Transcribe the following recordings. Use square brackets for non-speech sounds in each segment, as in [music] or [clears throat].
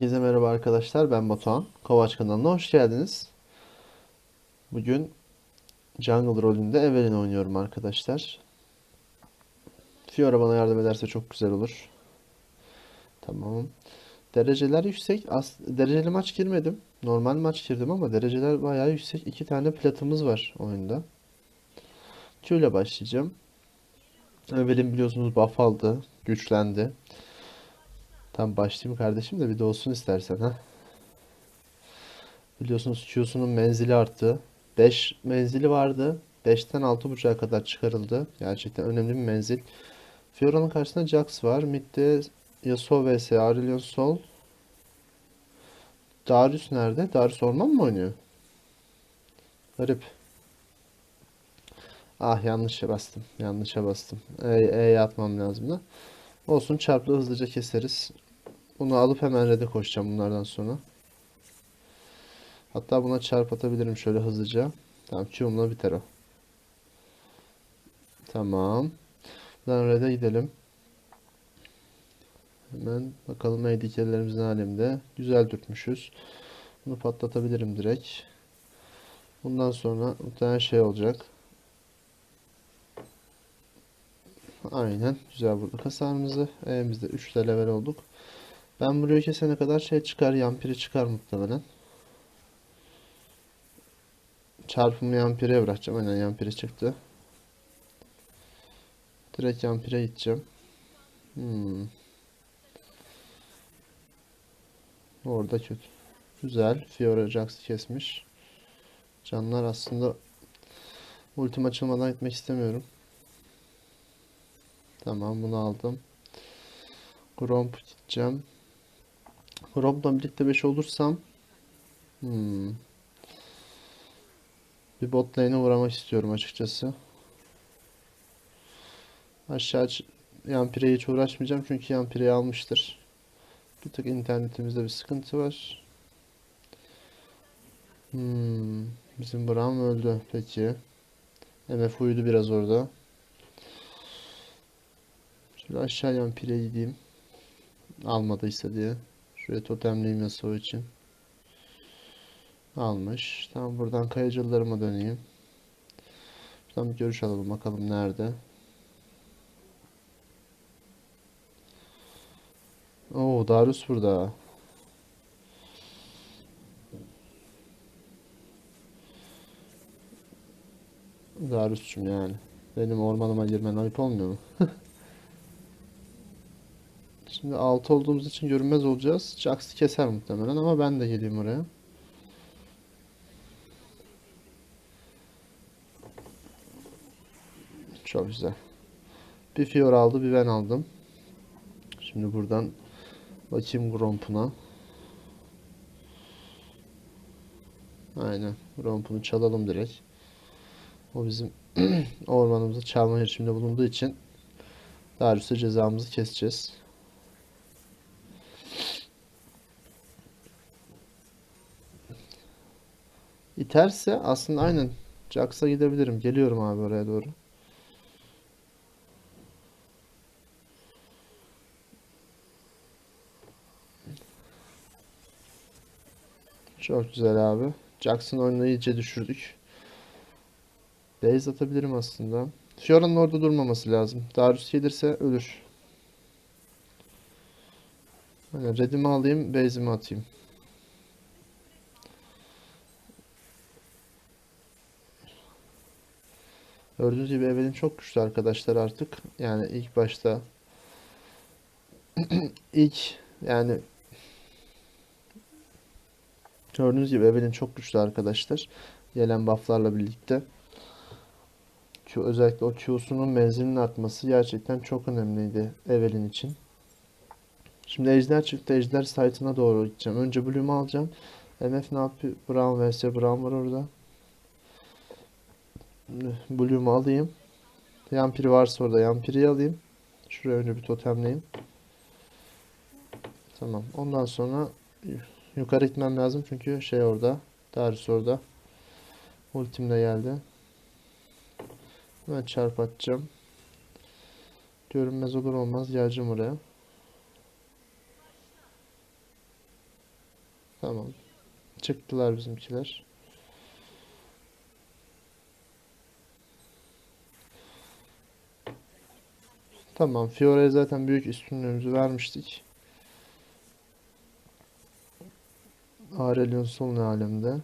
Herkese merhaba arkadaşlar ben Batuhan. Kovaç kanalına hoş geldiniz. Bugün Jungle rolünde Evelynn oynuyorum arkadaşlar. Fiora bana yardım ederse çok güzel olur. Tamam. Dereceler yüksek. As dereceli maç girmedim. Normal maç girdim ama dereceler bayağı yüksek. İki tane platımız var oyunda. Q başlayacağım. Evelynn biliyorsunuz buff aldı. Güçlendi. Tam başlayayım kardeşim de bir de olsun istersen ha. Biliyorsunuz Q'sunun menzili arttı. 5 menzili vardı. 5'ten 6.5'a kadar çıkarıldı. Gerçekten önemli bir menzil. Fiora'nın karşısında Jax var. Mid'de Yasuo vs Aurelion Sol. Darius nerede? Darius orman mı oynuyor? Garip. Ah yanlışa bastım. Yanlışa bastım. E, E'ye atmam lazım da. Olsun çarplı hızlıca keseriz. Bunu alıp hemen red'e koşacağım bunlardan sonra. Hatta buna çarp atabilirim şöyle hızlıca. Tamam Q'umla biter o. Tamam. Buradan red'e gidelim. Hemen bakalım ADC'lerimizin alemde. Güzel dürtmüşüz. Bunu patlatabilirim direkt. Bundan sonra tane şey olacak. Aynen. Güzel vurduk hasarımızı. E'mizde 3 level olduk. Ben burayı kesene kadar şey çıkar. Yampiri çıkar muhtemelen. Çarpımı yampire bırakacağım. Aynen yampiri çıktı. Direkt yampire gideceğim. Hmm. Orada kötü. Güzel. Fiora Jax'ı kesmiş. Canlar aslında ultim açılmadan gitmek istemiyorum. Tamam bunu aldım. Gromp gideceğim. Gromp'la birlikte 5 olursam hmm. bir bot lane'e uğramak istiyorum açıkçası. Aşağı Yampire'ye hiç uğraşmayacağım çünkü Yampire'yi almıştır. Bir tık internetimizde bir sıkıntı var. Hmm. Bizim Braum öldü. Peki. MF uyudu biraz orada. Şöyle aşağı Yampire'ye gideyim. Almadıysa diye. Şuraya totemleyeyim Yasuo için. Almış. Tamam buradan kayıcılarıma döneyim. Şuradan görüş alalım bakalım nerede. Oo Darius burada. Darius'cum yani. Benim ormanıma girmen ayıp olmuyor mu? [laughs] Şimdi 6 olduğumuz için görünmez olacağız. Jax'ı keser muhtemelen ama ben de geleyim oraya. Çok güzel. Bir Fiora aldı, bir ben aldım. Şimdi buradan bakayım Gromp'una. Aynen. Gromp'unu çalalım direkt. O bizim [clears throat] ormanımızı çalma girişiminde bulunduğu için Darius'a cezamızı keseceğiz. İterse aslında aynen Jax'a gidebilirim. Geliyorum abi oraya doğru. Çok güzel abi. Jackson oyunu iyice düşürdük. Base atabilirim aslında. Fiora'nın orada durmaması lazım. Darius gelirse ölür. Hani redimi alayım, base'imi atayım. Gördüğünüz gibi Evelyn çok güçlü arkadaşlar artık. Yani ilk başta [clears throat] ilk yani gördüğünüz gibi Evelyn çok güçlü arkadaşlar. Gelen bufflarla birlikte. Q, özellikle o Q'sunun menzilinin artması gerçekten çok önemliydi Evelyn için. Şimdi Ejder çıktı. Ejder site'ına doğru gideceğim. Önce Bloom'u alacağım. MF ne yapıyor? Brown vs Brown var orada. Blue'umu alayım. Yampiri varsa orada Yampiri'yi alayım. Şuraya önce bir totemleyeyim. Tamam. Ondan sonra yukarı gitmem lazım çünkü şey orada. Darius orada. Ultim de geldi. Hemen çarp atacağım. Görünmez olur olmaz geleceğim oraya. Tamam. Çıktılar bizimkiler. Tamam. Fiora'ya zaten büyük üstünlüğümüzü vermiştik. Aurelion Sol ne alemde?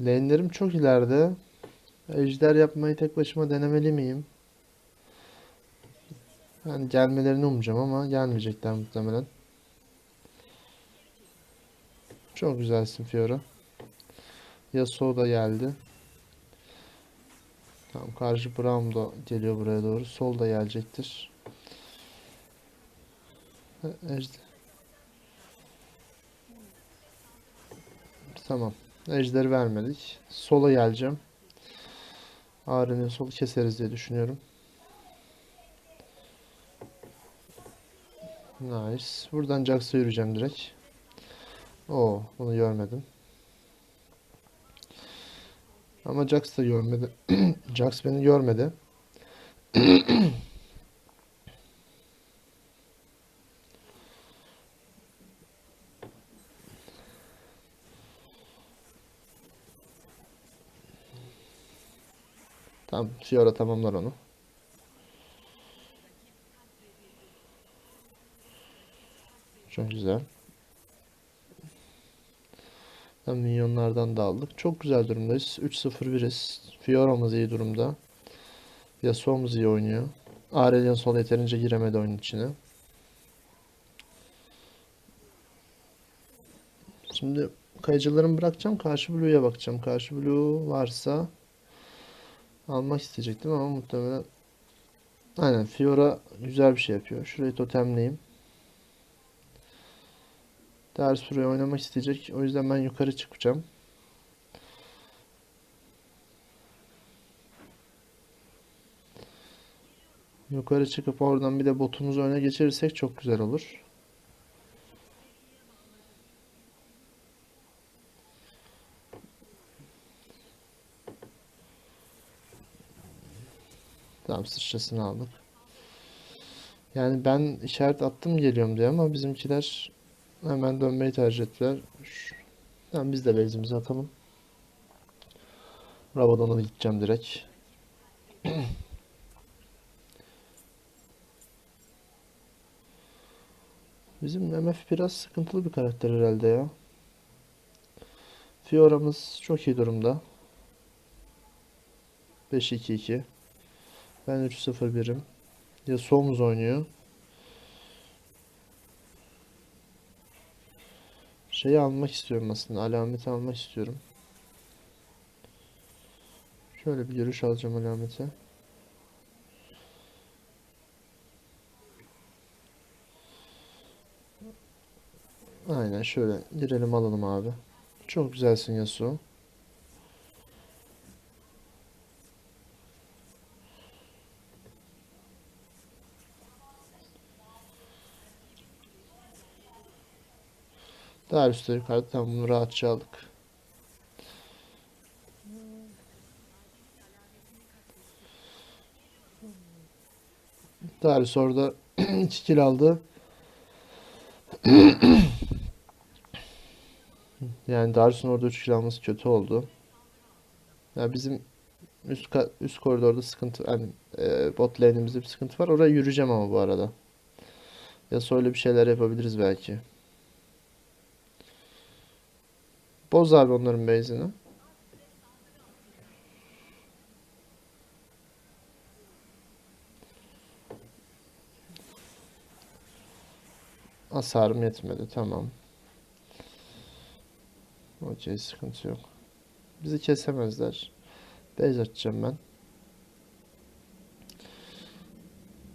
Lane'lerim çok ileride. Ejder yapmayı tek başıma denemeli miyim? Yani gelmelerini umacağım ama gelmeyecekler muhtemelen. Çok güzelsin Fiora. Yasuo da geldi. Tamam karşı Braum da geliyor buraya doğru. Sol da gelecektir. Ejder. Tamam. Ejderi vermedik. Sola geleceğim. Ağrı'nın solu keseriz diye düşünüyorum. Nice. Buradan Jax'a yürüyeceğim direkt. Oo, bunu görmedim. Ama Jax da görmedi. [clears throat] Jax beni görmedi. [clears throat] Tamam, Fiora tamamlar onu. Çok güzel. Tam minyonlardan da aldık. Çok güzel durumdayız. 3-0-1'iz. Fiora'mız iyi durumda. Yasuo'muz iyi oynuyor. Aurelion Sol yeterince giremedi oyun içine. Şimdi kayıcılarımı bırakacağım. Karşı Blue'ya bakacağım. Karşı Blue varsa almak isteyecektim ama muhtemelen Aynen Fiora güzel bir şey yapıyor. Şurayı totemleyeyim. Darius buraya oynamak isteyecek. O yüzden ben yukarı çıkacağım. Yukarı çıkıp oradan bir de botumuzu öne geçirirsek çok güzel olur. Tamam sıçrasını aldık. Yani ben işaret attım geliyorum diye ama bizimkiler hemen dönmeyi tercih ettiler. Tamam biz de base'imizi atalım. Rabadon'a gideceğim direkt. [clears throat] Bizim MF biraz sıkıntılı bir karakter herhalde ya. Fiora'mız çok iyi durumda. 5-2-2. Ben 3-0-1'im. Yasuo'muz oynuyor. Şeyi almak istiyorum aslında. Alameti almak istiyorum. Şöyle bir görüş alacağım alamete. Aynen şöyle girelim alalım abi. Çok güzelsin Yasuo. Darius da yukarıda. Tamam bunu rahatça aldık. Darius orada [clears throat] 2 kill aldı. [clears throat] Yani Darius'un orada 3 kill alması kötü oldu. Ya bizim üst üst koridorda sıkıntı hani e, bot lane'imizde bir sıkıntı var. Oraya yürüyeceğim ama bu arada. Ya öyle bir şeyler yapabiliriz belki. Boz abi onların base'ini. Hasarım yetmedi. Tamam. Okey sıkıntı yok. Bizi kesemezler. Base açacağım ben.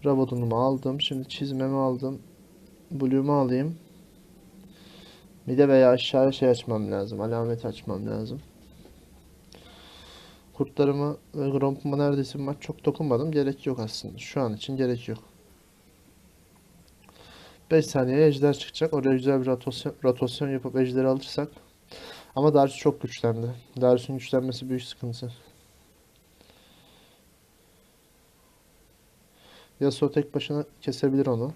Rabadon'umu aldım. Şimdi çizmemi aldım. Blue'umu alayım. Mide veya aşağıya şey açmam lazım. Alamet açmam lazım. Kurtlarımı ve Gromp'uma neredeyse maç çok dokunmadım. Gerek yok aslında. Şu an için gerek yok. 5 saniyeye ejder çıkacak. Oraya güzel bir rotasyon, rotasyon yapıp ejderi alırsak. Ama Darius çok güçlendi. Darius'un güçlenmesi büyük sıkıntı. Yasuo tek başına kesebilir onu.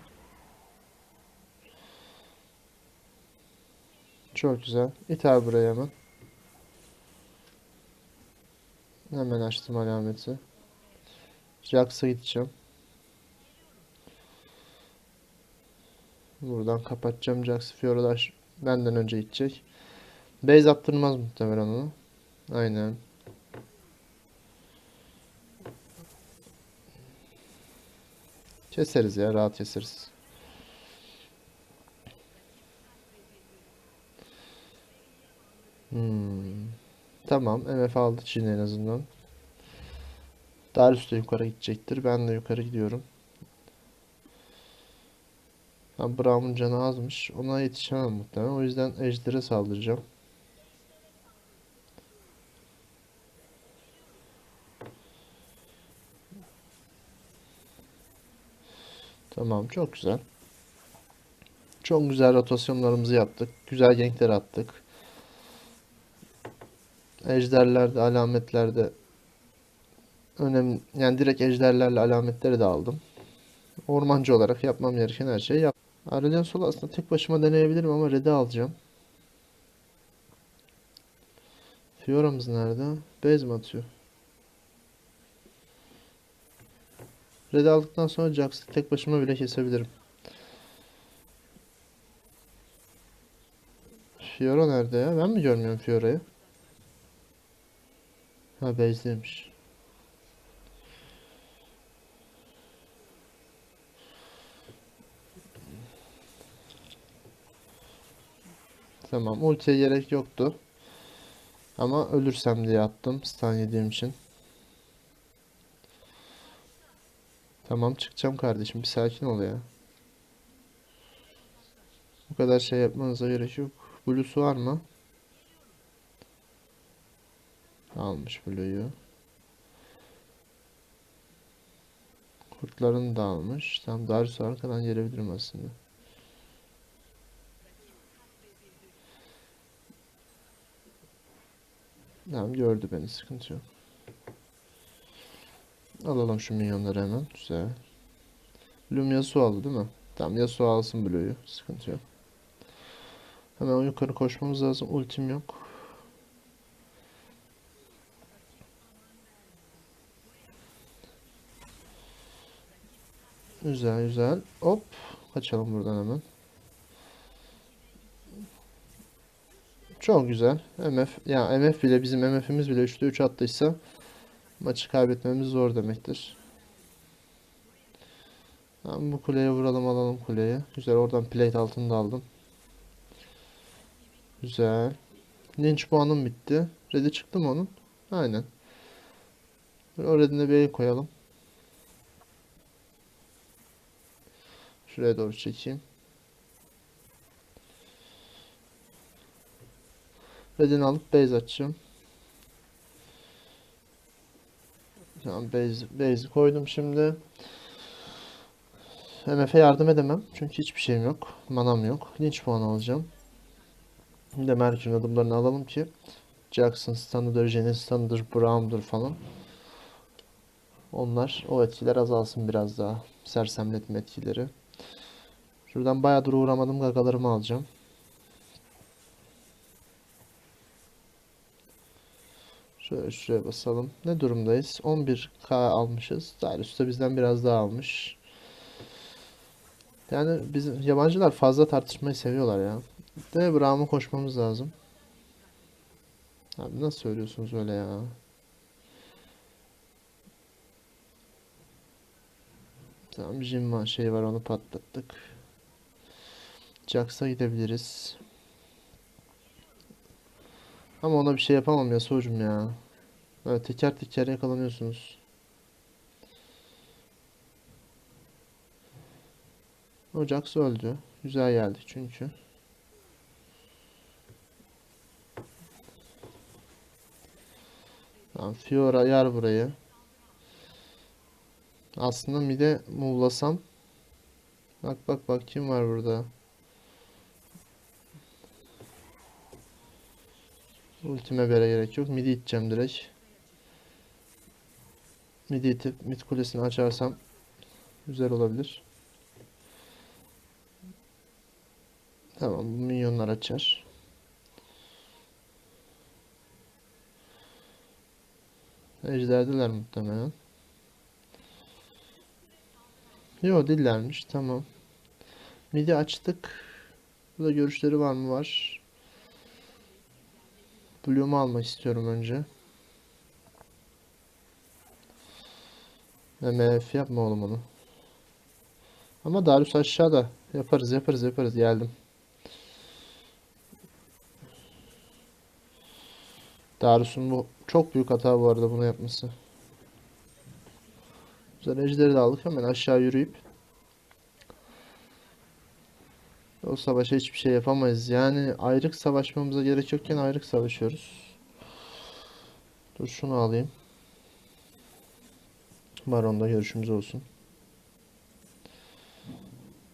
Çok güzel. İt buraya hemen. Hemen açtım alameti. Jax'a gideceğim. Buradan kapatacağım. Jax Fiora da aş- benden önce gidecek. Base attırmaz muhtemelen onu. Aynen. Keseriz ya. Rahat keseriz. Hmm. Tamam. MF aldı Çin en azından. Darius da yukarı gidecektir. Ben de yukarı gidiyorum. Ha, canı azmış. Ona yetişemem muhtemelen. O yüzden Ejder'e saldıracağım. Tamam. Çok güzel. Çok güzel rotasyonlarımızı yaptık. Güzel gankler attık. Ejderlerde, alametlerde önemli yani direkt ejderlerle alametleri de aldım. Ormancı olarak yapmam gereken her şeyi yap. Aurelion Sol aslında tek başıma deneyebilirim ama red'i alacağım. Fiora'mız nerede? Base mi atıyor? Red'i aldıktan sonra Jax'ı tek başıma bile kesebilirim. Fiora nerede ya? Ben mi görmüyorum Fiora'yı? Ha base'deymiş. Tamam ultiye gerek yoktu. Ama ölürsem diye attım stun yediğim için. Tamam çıkacağım kardeşim bir sakin ol ya. Bu kadar şey yapmanıza gerek yok. Blue'su var mı? Almış Blue'yu. Kurtlarını da almış. Tam Darius'u arkadan gelebilirim aslında. Tamam gördü beni sıkıntı yok. Alalım şu minyonları hemen. Güzel. Bloom Yasuo aldı değil mi? Tamam Yasuo alsın Blue'yu. Sıkıntı yok. Hemen yukarı koşmamız lazım. Ultim yok. Güzel güzel. Hop. Kaçalım buradan hemen. Çok güzel. MF ya MF bile bizim MF'imiz bile 3'te 3 attıysa maçı kaybetmemiz zor demektir. Tamam, bu kuleye vuralım alalım kuleyi. Güzel oradan plate altını da aldım. Güzel. Lynch puanım bitti. Ready çıktı mı onun? Aynen. O redine bir el koyalım. Şuraya doğru çekeyim. Redini alıp base açacağım. Tamam base, base koydum şimdi. MF'e yardım edemem. Çünkü hiçbir şeyim yok. Manam yok. Lynch puanı alacağım. Bir de Merkür'ün adımlarını alalım ki Jackson stun'ıdır, Jenn'in stun'ıdır, Brown'dur falan. Onlar o etkiler azalsın biraz daha. Sersemletme etkileri. Şuradan bayağıdır uğramadım gagalarımı alacağım. Şöyle şuraya basalım. Ne durumdayız? 11k almışız. Darius da bizden biraz daha almış. Yani bizim yabancılar fazla tartışmayı seviyorlar ya. De Braum'a koşmamız lazım. Abi nasıl söylüyorsunuz öyle ya? Tamam Jinma şey var onu patlattık. Jax'a gidebiliriz. Ama ona bir şey yapamam ya soğucum ya. Böyle teker teker yakalanıyorsunuz. O Jax öldü. Güzel geldi çünkü. Tamam Fiora yar burayı. Aslında mide move'lasam. Bak bak bak kim var burada. Ultime bere gerek yok. Midi iteceğim direkt. Midi itip mid kulesini açarsam güzel olabilir. Tamam bu minyonlar açar. Ejderdiler muhtemelen. Yo dillermiş tamam. Midi açtık. Burada görüşleri var mı var? Bloom'u almak istiyorum önce. MF yapma oğlum onu. Ama Darius aşağıda. Yaparız yaparız yaparız. Geldim. Darius'un bu çok büyük hata bu arada bunu yapması. Güzel ejderi de aldık. Hemen aşağı yürüyüp o savaşa hiçbir şey yapamayız. Yani ayrık savaşmamıza gerek yokken ayrık savaşıyoruz. Dur şunu alayım. Baron'da görüşümüz olsun.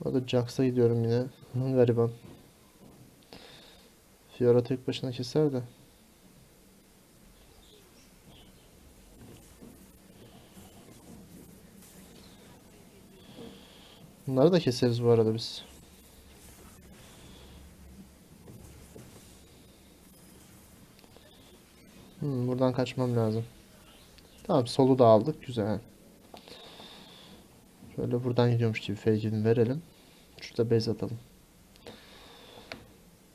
Orada Jax'a gidiyorum yine. [laughs] Gariban. Fiora tek başına keser de. Bunları da keseriz bu arada biz. Hmm, buradan kaçmam lazım. Tamam solu da aldık. Güzel. Şöyle buradan gidiyormuş gibi fake'ini verelim. Şurada base atalım.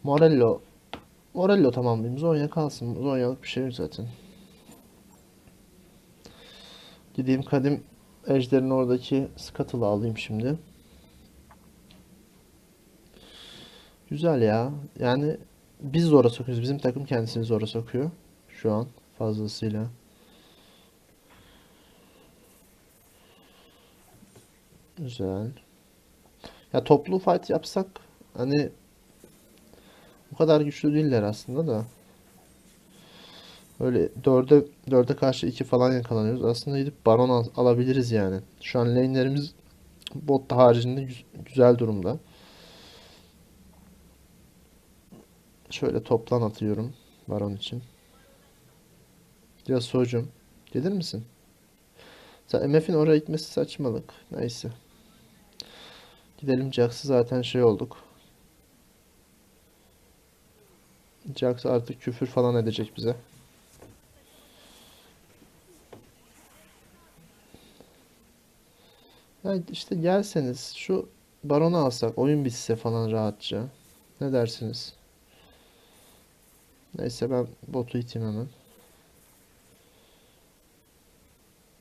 Morello. Morello tamamlayayım. Zonya kalsın. Zonyalık bir şey zaten. Gideyim kadim ejderin oradaki scuttle'ı alayım şimdi. Güzel ya. Yani biz zora sokuyoruz. Bizim takım kendisini zora sokuyor. Şu an fazlasıyla. Güzel. Ya toplu fight yapsak hani bu kadar güçlü değiller aslında da. Öyle dörde dörde karşı iki falan yakalanıyoruz. Aslında gidip baron al- alabiliriz yani. Şu an lane'lerimiz bot haricinde güz- güzel durumda. Şöyle toplan atıyorum baron için. Yasuo'cum gelir misin? Sen MF'in oraya gitmesi saçmalık. Neyse. Gidelim Jax'ı zaten şey olduk. Jax artık küfür falan edecek bize. Ya işte gelseniz şu baronu alsak oyun bitse falan rahatça. Ne dersiniz? Neyse ben botu iteyim hemen.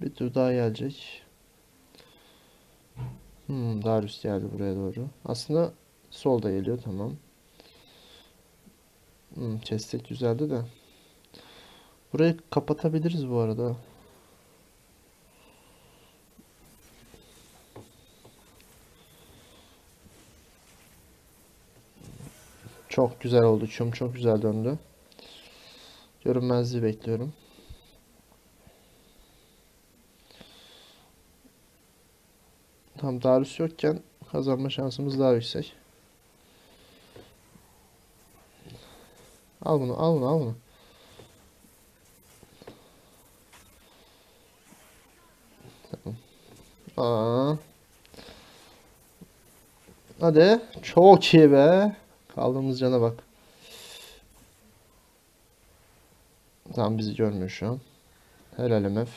Bir tur daha gelecek. Hmm, Darius geldi buraya doğru. Aslında solda geliyor tamam. Hmm, kestek güzeldi de. Burayı kapatabiliriz bu arada. Çok güzel oldu. Çum çok güzel döndü. Görünmezliği bekliyorum. Tam Darius yokken kazanma şansımız daha yüksek. Al bunu, al bunu, al bunu. Aa. Hadi. Çok iyi be. Kaldığımız cana bak. Tam bizi görmüyor şu an. Helal MF.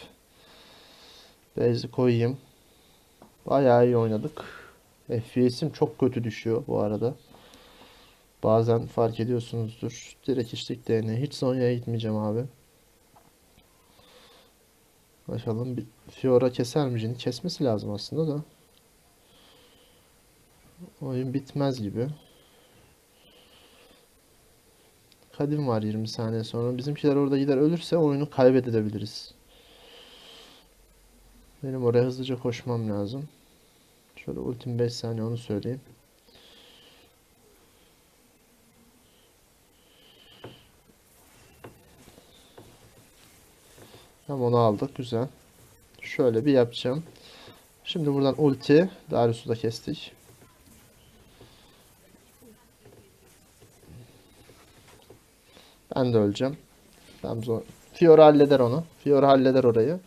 Base'i koyayım. Bayağı iyi oynadık. FPS'im çok kötü düşüyor bu arada. Bazen fark ediyorsunuzdur. Direkt içlik DNA. Hiç Zonya'ya gitmeyeceğim abi. Bakalım bir Fiora keser mi Jin'i? Kesmesi lazım aslında da. Oyun bitmez gibi. Kadim var 20 saniye sonra. Bizimkiler orada gider ölürse oyunu kaybedebiliriz. Benim oraya hızlıca koşmam lazım. Şöyle ultim 5 saniye onu söyleyeyim. Tamam onu aldık. Güzel. Şöyle bir yapacağım. Şimdi buradan ulti. Darius'u da kestik. Ben de öleceğim. Tamam zor. Fiora halleder onu. Fiora halleder orayı.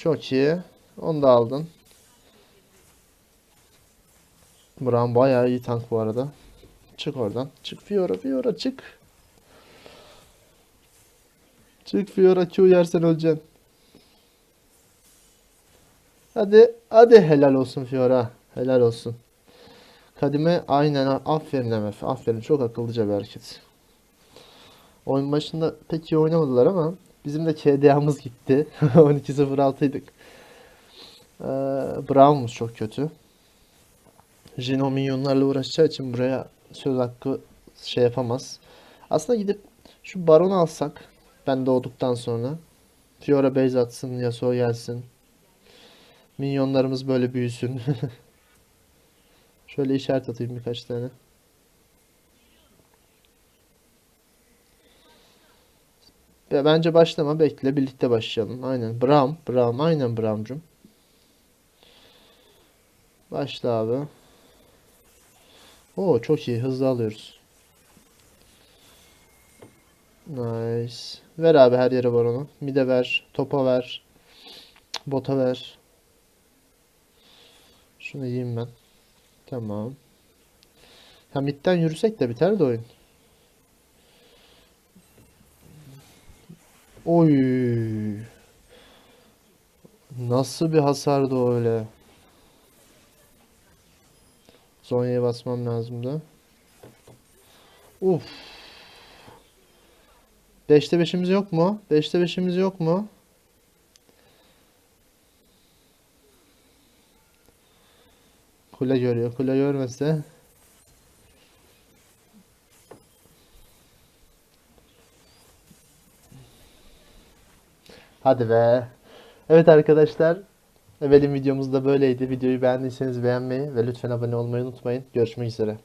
Çok iyi. Onu da aldın. Buran bayağı iyi tank bu arada. Çık oradan. Çık Fiora Fiora çık. Çık Fiora Q yersen öleceksin. Hadi hadi helal olsun Fiora. Helal olsun. Kadime aynen aferin MF. Aferin çok akıllıca bir hareket. Oyun başında pek iyi oynamadılar ama bizim de KDA'mız gitti. [laughs] 12-0-6 idik. Ee, Brown'umuz çok kötü. Jin minyonlarla uğraşacağı için buraya söz hakkı şey yapamaz. Aslında gidip şu Baron'u alsak ben doğduktan sonra Fiora base atsın, Yasuo gelsin. Minyonlarımız böyle büyüsün. [laughs] Şöyle işaret atayım birkaç tane. Bence başlama bekle birlikte başlayalım. Aynen Braum, Braum, aynen Braum'cum. Başla abi. Oo çok iyi hızlı alıyoruz. Nice. Ver abi her yere baronu. Mide ver, topa ver. Bota ver. Şunu yiyeyim ben. Tamam. Ha midden yürüsek de biter de oyun. Oy. Nasıl bir hasardı o öyle? Zonya'ya basmam lazım da. Uf. 5'te 5'imiz yok mu? 5'te 5'imiz yok mu? Kule görüyor. Kule görmese. Hadi be. Evet arkadaşlar. Evelin videomuz da böyleydi. Videoyu beğendiyseniz beğenmeyi ve lütfen abone olmayı unutmayın. Görüşmek üzere.